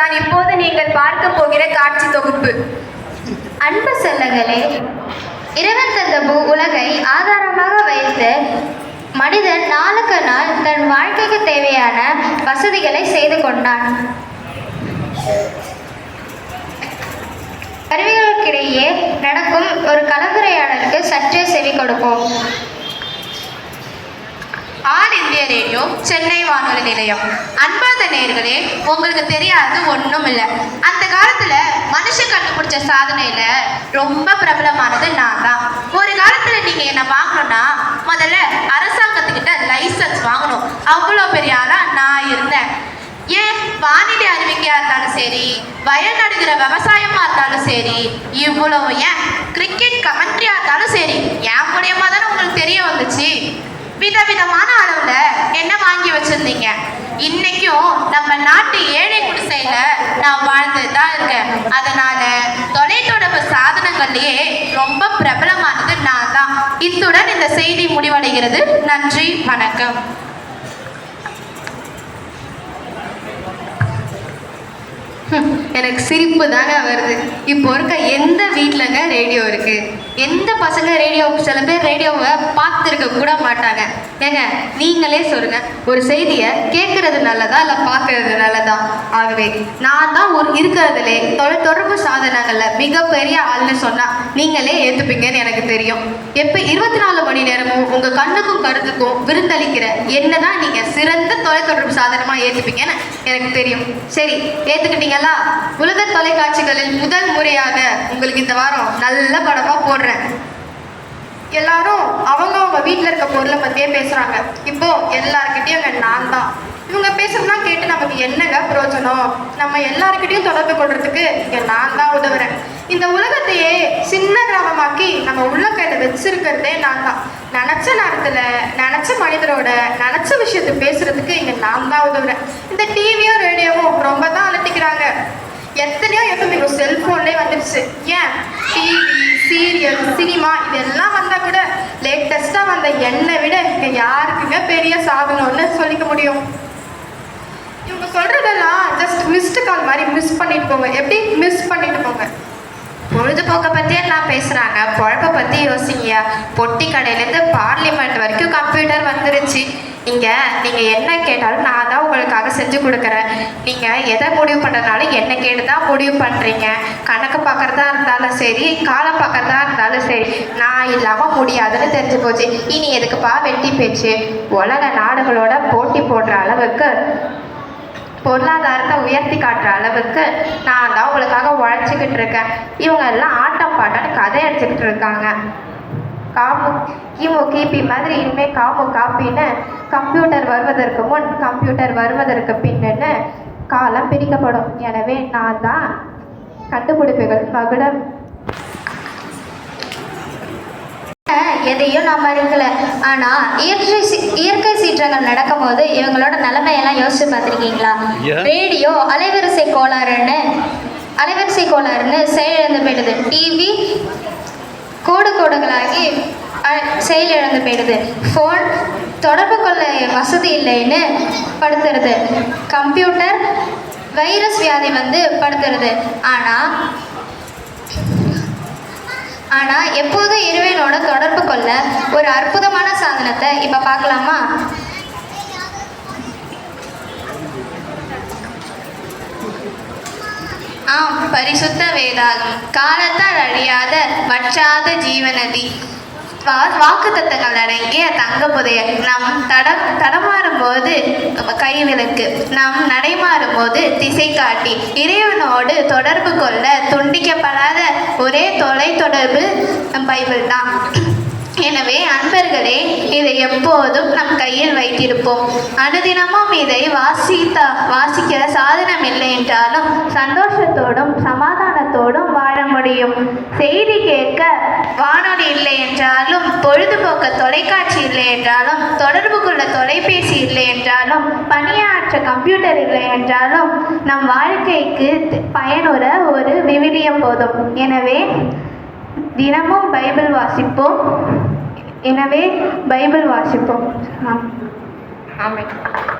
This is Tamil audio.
தான் இப்போது நீங்கள் பார்க்க போகிற காட்சி தொகுப்பு. அன்பு செல்லங்களே இறைவன் தந்த பூ உலகை ஆதாரமாக வைத்து மனிதன் நாளுக்கு நாள் தன் வாழ்க்கைக்கு தேவையான வசதிகளை செய்து கொண்டான். கருவிகளுக்கிடையே நடக்கும் ஒரு கலந்துரையாடலுக்கு சற்றே செவி கொடுப்போம். ஆல் இந்திய ரேடியோ சென்னை வானொலி நிலையம். அன்பார்ந்த நேர்களே உங்களுக்கு தெரியாது ஒன்றும் இல்லை அந்த காலத்தில் மனுஷன் கண்டுபிடிச்ச சாதனையில் ரொம்ப பிரபலமானது நான் தான் ஒரு காலத்தில் நீங்கள் என்ன வாங்கணும்னா முதல்ல அரசாங்கத்துக்கிட்ட லைசன்ஸ் வாங்கணும். அவ்வளோ பெரிய ஆளாக நான் இருந்தேன். ஏன்? வானிலை அறிவிக்கையா இருந்தாலும் சரி வயல் நடுகிற விவசாயமா இருந்தாலும் சரி இவ்வளோ ஏன்? கிரிக்கெட் கமெண்ட்ரியா இருந்தாலும் சரி என் மூலியமா தானே உங்களுக்கு தெரிய வந்துச்சு? விதவிதமான அளவுல என்ன வாங்கி வச்சிருந்தீங்க? இன்னைக்கும் நம்ம நாட்டு ஏழை குடிசையில நான் வாழ்ந்துட்டு தான் இருக்கேன். அதனால தொலைத்தொடர்பு சாதனங்கள்லயே ரொம்ப பிரபலமானது நான் தான். இத்துடன் இந்த செய்தி முடிவடைகிறது. நன்றி வணக்கம். எனக்கு சிரிப்பு தாங்க வருது. இப்போ இருக்க எந்த வீட்டிலங்க ரேடியோ இருக்கு? எந்த பசங்க ரேடியோ? சில பேர் ரேடியோவை பார்த்துருக்க கூட மாட்டாங்க. ஏங்க நீங்களே சொல்லுங்க ஒரு செய்தியை கேட்கறது நல்லதா இல்லை பார்க்கறது நல்லதா? ஆகவே நான் தான் ஒரு இருக்கிறதுலே தொலை தொடர்பு சாதனங்களில் மிகப்பெரிய ஆள்னு சொன்னால் நீங்களே ஏற்றுப்பீங்கன்னு எனக்கு தெரியும். எப்போ இருபத்தி நாலு மணி நேரமும் உங்கள் கண்ணுக்கும் கருத்துக்கும் விருந்தளிக்கிற என்ன தான் நீங்கள் சிறந்த தொலைத்தொடர்பு சாதனமாக ஏற்றுப்பீங்கன்னு எனக்கு தெரியும். சரி ஏற்றுக்கிட்டீங்களா உலக தொலைக்காட்சிகளில் முதல் முறையாக உங்களுக்கு இந்த வாரம் நல்ல படமாக போடுறேன். எல்லாரும் அவங்க வீட்டில் இருக்க பொருளை பற்றியே பேசுகிறாங்க இப்போ எல்லாருக்கிட்டையும் அங்கே நான் தான். இவங்க பேசுறதுலாம் கேட்டு நமக்கு என்னங்க பிரயோஜனம்? நம்ம எல்லாருக்கிட்டையும் தொடர்பு கொள்றதுக்கு இங்கே நான் தான் உதவுறேன். இந்த உலகத்தையே சின்ன கிராமமாக்கி நம்ம உள்ள கையில் வச்சிருக்கிறதே நான் தான். நினச்ச நேரத்தில் நினச்ச மனிதரோட நினச்ச விஷயத்தை பேசுறதுக்கு இங்கே நான் தான் உதவுறேன். இந்த டிவியும் ரேடியோவும் ரொம்ப தான் அலட்டிக்கிறாங்க. எத்தனையோ எஃப்எம் இப்போ செல்ஃபோன்லேயே வந்துடுச்சு ஏன்? டிவி சீரியல் சினிமா இதெல்லாம் வந்தால் கூட லேட்டஸ்ட்டாக வந்த என்னை விட இங்கே யாருக்குங்க பெரிய சாதனம்னு சொல்லிக்க முடியும். இவங்க சொல்கிறதெல்லாம் ஜஸ்ட் மிஸ்டு கால் மாதிரி மிஸ் பண்ணிட்டு போங்க. எப்படி? மிஸ் பண்ணிட்டு போங்க. பொழுதுபோக்கை பற்றி எல்லாம் பேசுகிறாங்க பொழப்பை பற்றி யோசிங்க. பொட்டி கடையிலேருந்து பார்லிமெண்ட் வரைக்கும் கம்ப்யூட்டர் வந்துருச்சு. இங்கே நீங்கள் என்ன கேட்டாலும் நான் தான் உங்களுக்காக செஞ்சு கொடுக்குறேன். நீங்கள் எதை முடிவு பண்ணுறதுனாலும் என்ன கேட்டு தான் முடிவு பண்ணுறீங்க கணக்கு பார்க்குறதா இருந்தாலும் சரி காலம் பார்க்குறதா இருந்தாலும் சரி நான் இல்லாமல் முடியாதுன்னு தெரிஞ்சு போச்சு. இனி எதுக்குப்பா வெட்டி பேச்சு? உலக நாடுகளோட போட்டி போடுற அளவுக்கு பொருளாதாரத்தை உயர்த்தி காட்டுற அளவுக்கு நான் தான் உங்களுக்காக உழைச்சிக்கிட்டு இருக்கேன். இவங்க எல்லாம் ஆட்டம் பாட்டம்னு கதை அடிச்சுக்கிட்டு இருக்காங்க. காமு கிமு கிபி மாதிரி இனிமேல் காமு காப்பின்னு கம்ப்யூட்டர் வருவதற்கு முன் கம்ப்யூட்டர் வருவதற்கு பின்னுன்னு காலம் பிரிக்கப்படும். எனவே நான் தான் கண்டுபிடிப்புகள் மகுடம் எதையும் நாம் அறிக்கல ஆனால் இயற்கை இயற்கை சீற்றங்கள் நடக்கும்போது இவங்களோட நிலைமையெல்லாம் யோசிச்சு பார்த்துருக்கீங்களா. ரேடியோ அலைவரிசை கோளாறுன்னு அலைவரிசை கோளாறுன்னு செயலிழந்து போயிடுது. டிவி கோடு கோடுகளாகி செயலிழந்து போயிடுது. ஃபோன் தொடர்பு கொள்ள வசதி இல்லைன்னு படுத்துறது கம்ப்யூட்டர் வைரஸ் வியாதி வந்து படுத்துறது ஆனால் ஆனால் எப்போதும் இறைவனோட தொடர்பு கொள்ள ஒரு அற்புதமான சாதனத்தை இப்போ பார்க்கலாமா? ஆம் பரிசுத்த வேதாகம். காலத்தால் அழியாத வற்றாத ஜீவநதி. வாக்கு தத்தங்கள் அடங்கிய தங்க புதைய நம் தட தடமா போது கைவிளக்கு நாம் நடைமாறும் போது திசை காட்டி இறைவனோடு தொடர்பு கொள்ள துண்டிக்கப்படாத ஒரே தொலை தொடர்பு பைபிள் தான். எனவே அன்பர்களே இதை எப்போதும் நம் கையில் வைத்திருப்போம். அனுதினமும் இதை வாசித்த வாசிக்கிற சாதனம் இல்லை என்றாலும் சந்தோஷத்தோடும் சமாதான முடியும். செய்தி கேட்க வானொலி இல்லை என்றாலும் பொழுதுபோக்க தொலைக்காட்சி இல்லை என்றாலும் தொடர்பு கொள்ள தொலைபேசி இல்லை என்றாலும் பணியாற்ற கம்ப்யூட்டர் இல்லை என்றாலும் நம் வாழ்க்கைக்கு பயனுற ஒரு விவிலியம் போதும். எனவே தினமும் பைபிள் வாசிப்போம். எனவே பைபிள் வாசிப்போம். ஆம் ஆமாம்